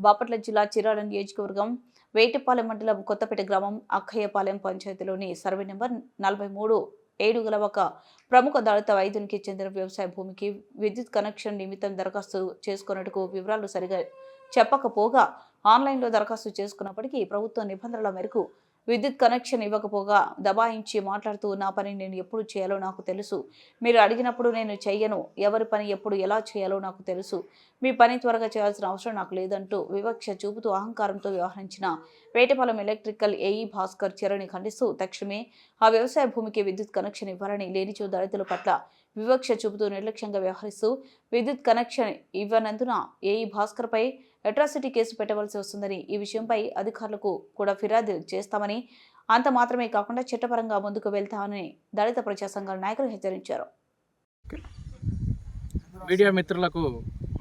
బాపట్ల జిల్లా చిరాల నియోజకవర్గం వేటపాలెం మండలం కొత్తపేట గ్రామం అక్కయ్యపాలెం పంచాయతీలోని సర్వే నెంబర్ నలభై మూడు ఏడు గల ఒక ప్రముఖ దళిత వైద్యునికి చెందిన వ్యవసాయ భూమికి విద్యుత్ కనెక్షన్ నిమిత్తం దరఖాస్తు చేసుకున్నట్టుకు వివరాలు సరిగా చెప్పకపోగా ఆన్లైన్లో దరఖాస్తు చేసుకున్నప్పటికీ ప్రభుత్వ నిబంధనల మేరకు విద్యుత్ కనెక్షన్ ఇవ్వకపోగా దబాయించి మాట్లాడుతూ నా పని నేను ఎప్పుడు చేయాలో నాకు తెలుసు. మీరు అడిగినప్పుడు నేను చెయ్యను. ఎవరి పని ఎప్పుడు ఎలా చేయాలో నాకు తెలుసు. మీ పని త్వరగా చేయాల్సిన అవసరం నాకు లేదంటూ వివక్ష చూపుతూ అహంకారంతో వ్యవహరించిన వేటపాలెం ఎలక్ట్రికల్ ఏఈ భాస్కర్ చర్యని ఖండిస్తూ తక్షణమే ఆ వ్యవసాయ భూమికి విద్యుత్ కనెక్షన్ ఇవ్వాలని లేనిచో దళితుల పట్ల వివక్ష చూపుతూ నిర్లక్ష్యంగా వ్యవహరిస్తూ విద్యుత్ కనెక్షన్ ఇవ్వనందున ఏఈ భాస్కర్పై అట్రాసిటీ కేసు పెట్టవలసి వస్తుందని ఈ విషయంపై అధికారులకు కూడా ఫిర్యాదు చేస్తామని అంత మాత్రమే కాకుండా చట్టపరంగా ముందుకు వెళ్తామని దళిత ప్రజా సంఘాల నాయకులు హెచ్చరించారు. మీడియా మిత్రులకు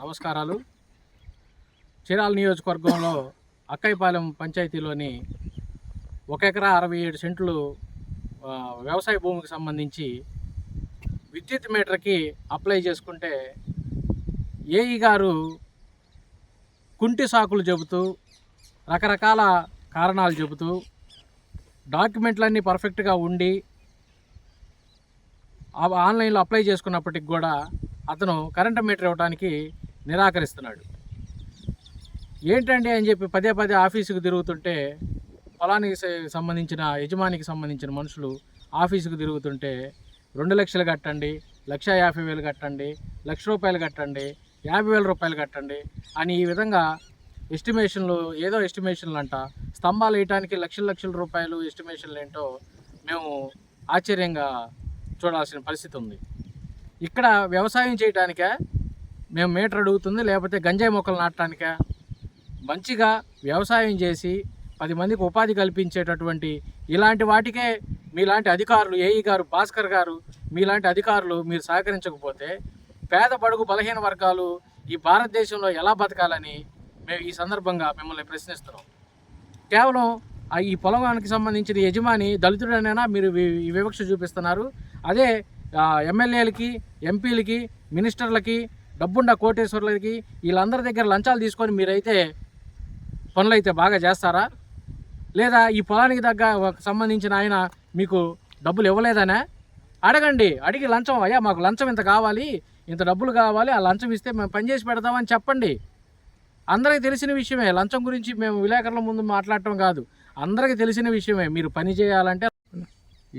నమస్కారాలు. చీరాల నియోజకవర్గంలో అక్కైపాలెం పంచాయతీలోని ఒక ఎకరా అరవై ఏడు సెంట్లు వ్యవసాయ భూమికి సంబంధించి విద్యుత్ మీటర్కి అప్లై చేసుకుంటే ఏఈ గారు కుంటి సాకులు చెబుతూ రకరకాల కారణాలు చెబుతూ డాక్యుమెంట్లన్నీ పర్ఫెక్ట్గా ఉండి ఆ- ఆన్లైన్లో అప్లై చేసుకున్నప్పటికి కూడా అతను కరెంట్ మీటర్ ఇవ్వడానికి నిరాకరిస్తున్నాడు. ఏంటండి అని చెప్పి పదే పదే ఆఫీసుకు తిరుగుతుంటే పొలానికి సంబంధించిన యజమానికి సంబంధించిన మనుషులు ఆఫీసుకు తిరుగుతుంటే రెండు లక్షలు కట్టండి లక్ష యాభై వేలు కట్టండి లక్ష రూపాయలు కట్టండి యాభై వేల రూపాయలు కట్టండి అని ఈ విధంగా ఎస్టిమేషన్లు ఏదో ఎస్టిమేషన్లు అంట స్తంభాలు వేయటానికి లక్షల లక్షల రూపాయలు ఎస్టిమేషన్లు ఏంటో మేము ఆశ్చర్యంగా చూడాల్సిన పరిస్థితి ఉంది. ఇక్కడ వ్యవసాయం చేయటానికే? మేము మీటర్ అడుగుతుంది లేకపోతే గంజాయి మొక్కలు నాటడానికా మంచిగా వ్యవసాయం చేసి పది మందికి ఉపాధి కల్పించేటటువంటి ఇలాంటి వాటికే మీలాంటి అధికారులు ఏఈ గారు భాస్కర్ గారు మీలాంటి అధికారులు మీరు సహకరించకపోతే పేద బడుగు బలహీన వర్గాలు ఈ భారతదేశంలో ఎలా బతకాలని మేము ఈ సందర్భంగా మిమ్మల్ని ప్రశ్నిస్తున్నాం. కేవలం ఈ పొలానికి సంబంధించిన యజమాని దళితుడనైనా మీరు ఈ వివక్ష చూపిస్తున్నారు. అదే ఎమ్మెల్యేలకి ఎంపీలకి మినిస్టర్లకి డబ్బుండ కోటేశ్వర్లకి వీళ్ళందరి దగ్గర లంచాలు తీసుకొని మీరైతే పనులైతే బాగా చేస్తారా? లేదా ఈ పొలానికి తగ్గ సంబంధించిన ఆయన మీకు డబ్బులు ఇవ్వలేదనే? అడగండి అడిగి లంచం అయ్యా మాకు లంచం ఇంత కావాలి. ఇంత డబ్బులు కావాలి ఆ లంచం ఇస్తే మేము పనిచేసి పెడతామని చెప్పండి. అందరికీ తెలిసిన విషయమే లంచం గురించి మేము విలేకరుల ముందు మాట్లాడటం కాదు. అందరికీ తెలిసిన విషయమే మీరు పని చేయాలంటే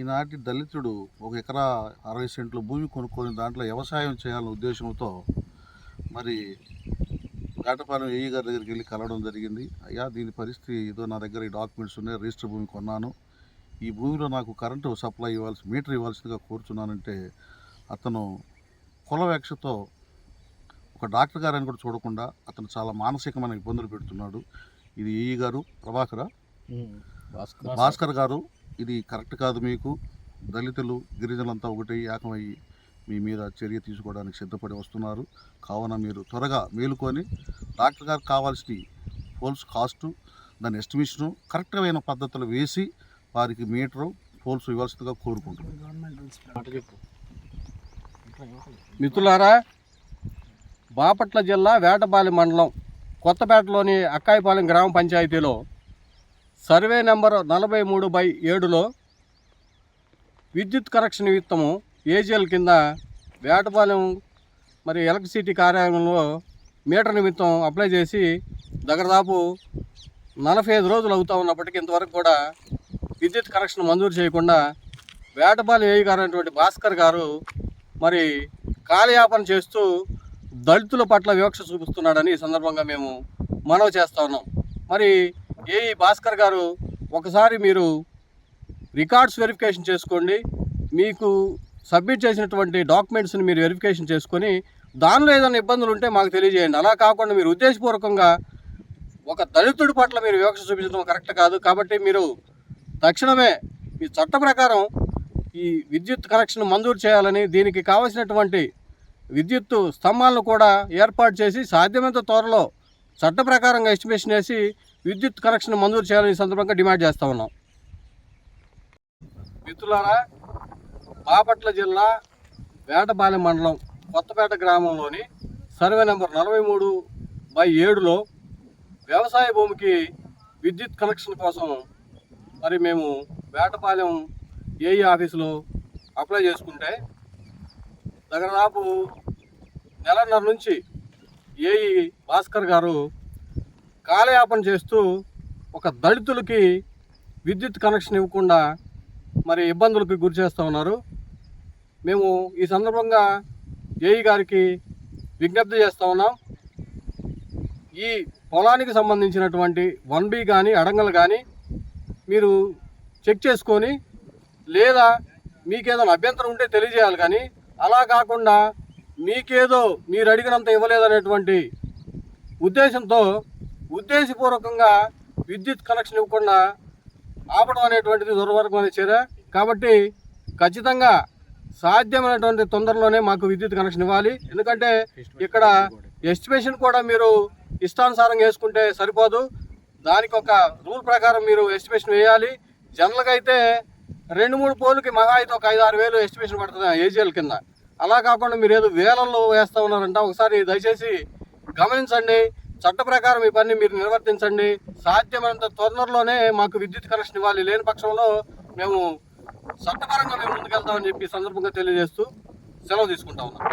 ఈనాటి దళితుడు ఒక ఎకరా అరవై సెంట్లు భూమి కొనుక్కొని దాంట్లో వ్యవసాయం చేయాలనే ఉద్దేశంతో మరి గాటపాలెం ఏఈ గారి దగ్గరికి వెళ్ళి కలవడం జరిగింది. అయ్యా దీని పరిస్థితి ఏదో నా దగ్గర ఈ డాక్యుమెంట్స్ ఉన్నాయి రిజిస్టర్ భూమి కొన్నాను. ఈ భూమిలో నాకు కరెంటు సప్లై ఇవ్వాల్సి మీటర్ ఇవ్వాల్సిందిగా కోరుచున్నానంటే అతను కులవేక్షతో ఒక డాక్టర్ గారని కూడా చూడకుండా అతను చాలా మానసికమైన ఇబ్బందులు పెడుతున్నాడు. ఇది ఏఈ గారు? ప్రభాకర? భాస్కర్. గారు ఇది కరెక్ట్ కాదు మీకు. దళితులు గిరిజనులంతా ఒకటి ఏకమయ్యి మీ మీద చర్య తీసుకోవడానికి సిద్ధపడి వస్తున్నారు. కావున మీరు త్వరగా మేలుకొని డాక్టర్ గారికి కావాల్సిన పోల్స్ కాస్టు దాని ఎస్టిమేషను కరెక్ట్మైన పద్ధతులు వేసి వారికి మీటరు పోల్స్ ఇవ్వాల్సిందిగా కోరుకుంటున్నాను మిత్రులారా బాపట్ల జిల్లా వేటపాలెం మండలం కొత్తపేటలోని అక్కాయిపాలెం గ్రామ పంచాయతీలో సర్వే నెంబర్ నలభై మూడు బై ఏడులో విద్యుత్ కనెక్షన్ నిమిత్తము ఏజీఎల్ కింద వేటపాలెం మరి ఎలక్ట్రిసిటీ కార్యాలయంలో మీటర్ నిమిత్తం అప్లై చేసి దగ్గరదాపు నలభై ఐదు రోజులు అవుతా ఉన్నప్పటికీ ఇంతవరకు కూడా విద్యుత్ కనెక్షన్ మంజూరు చేయకుండా వేటపాలెం ఏఈ గారు అనేటువంటి భాస్కర్ గారు మరి కాలయాపన చేస్తూ దళితుల పట్ల వివక్ష చూపిస్తున్నాడని ఈ సందర్భంగా మేము మనవి చేస్తా ఉన్నాం. మరి ఏ భాస్కర్ గారు ఒకసారి మీరు రికార్డ్స్ వెరిఫికేషన్ చేసుకోండి. మీకు సబ్మిట్ చేసినటువంటి డాక్యుమెంట్స్ని మీరు వెరిఫికేషన్ చేసుకొని దానిలో ఏదైనా ఇబ్బందులు ఉంటే మాకు తెలియజేయండి. అలా కాకుండా మీరు ఉద్దేశపూర్వకంగా ఒక దళితుడి పట్ల మీరు వివక్ష చూపించడం కరెక్ట్ కాదు. కాబట్టి మీరు తక్షణమే మీ చట్ట ప్రకారం ఈ విద్యుత్ కనెక్షన్ మంజూరు చేయాలని దీనికి కావలసినటువంటి విద్యుత్ స్తంభాలను కూడా ఏర్పాటు చేసి సాధ్యమైనంత త్వరలో చట్ట ప్రకారంగా ఎస్టిమేషన్ వేసి విద్యుత్ కనెక్షన్ మంజూరు చేయాలని సందర్భంగా డిమాండ్ చేస్తూ ఉన్నాం. మిత్రులారా బాపట్ల జిల్లా వేటపాలెం మండలం కొత్తపేట గ్రామంలోని సర్వే నెంబర్ నలభై మూడు బై ఏడులో వ్యవసాయ భూమికి విద్యుత్ కనెక్షన్ కోసం మరి మేము వేటపాలెం ఏఈ ఆఫీసులో అప్లై చేసుకుంటే దగ్గర నాకు నెలన్నర నుంచి ఏఈ భాస్కర్ గారు కాలయాపన చేస్తూ ఒక దళితులకి విద్యుత్ కనెక్షన్ ఇవ్వకుండా మరి ఇబ్బందులకు గురి చేస్తూ ఉన్నారు. మేము ఈ సందర్భంగా ఏఈ గారికి విజ్ఞప్తి చేస్తూ ఉన్నాం. ఈ పొలానికి సంబంధించినటువంటి వన్ బి కానీ అడంగలు కానీ మీరు చెక్ చేసుకొని లేదా మీకేదైనా అభ్యంతరం ఉంటే తెలియజేయాలి కానీ అలా కాకుండా మీకేదో మీరు అడిగినంత ఇవ్వలేదనేటువంటి ఉద్దేశంతో ఉద్దేశపూర్వకంగా విద్యుత్ కనెక్షన్ ఇవ్వకుండా ఆపడం అనేటువంటిది దుర్మార్గమైన చర్య. కాబట్టి ఖచ్చితంగా సాధ్యమైనటువంటి తొందరలోనే మాకు విద్యుత్ కనెక్షన్ ఇవ్వాలి. ఎందుకంటే ఇక్కడ ఎస్టిమేషన్ కూడా మీరు ఇష్టానుసారంగా వేసుకుంటే సరిపోదు. దానికి ఒక రూల్ ప్రకారం మీరు ఎస్టిమేషన్ వేయాలి. జనరల్గా అయితే రెండు మూడు పోలుకి మహా అయితే ఒక ఐదు ఆరు వేలు ఎస్టిమేషన్ పడుతుంది ఏజీఎల్ కింద. అలా కాకుండా మీరు ఏదో వేలల్లో వేస్తూ ఉన్నారంట ఒకసారి దయచేసి గమనించండి. చట్ట ప్రకారం ఈ పని మీరు నిర్వర్తించండి. సాధ్యమైనంత తొందరలోనే మాకు విద్యుత్ కనెక్షన్ ఇవ్వాలి. లేని పక్షంలో మేము చట్టపరంగా మేము ముందుకెళ్తామని చెప్పి సందర్భంగా తెలియజేస్తూ సెలవు తీసుకుంటా ఉన్నాం.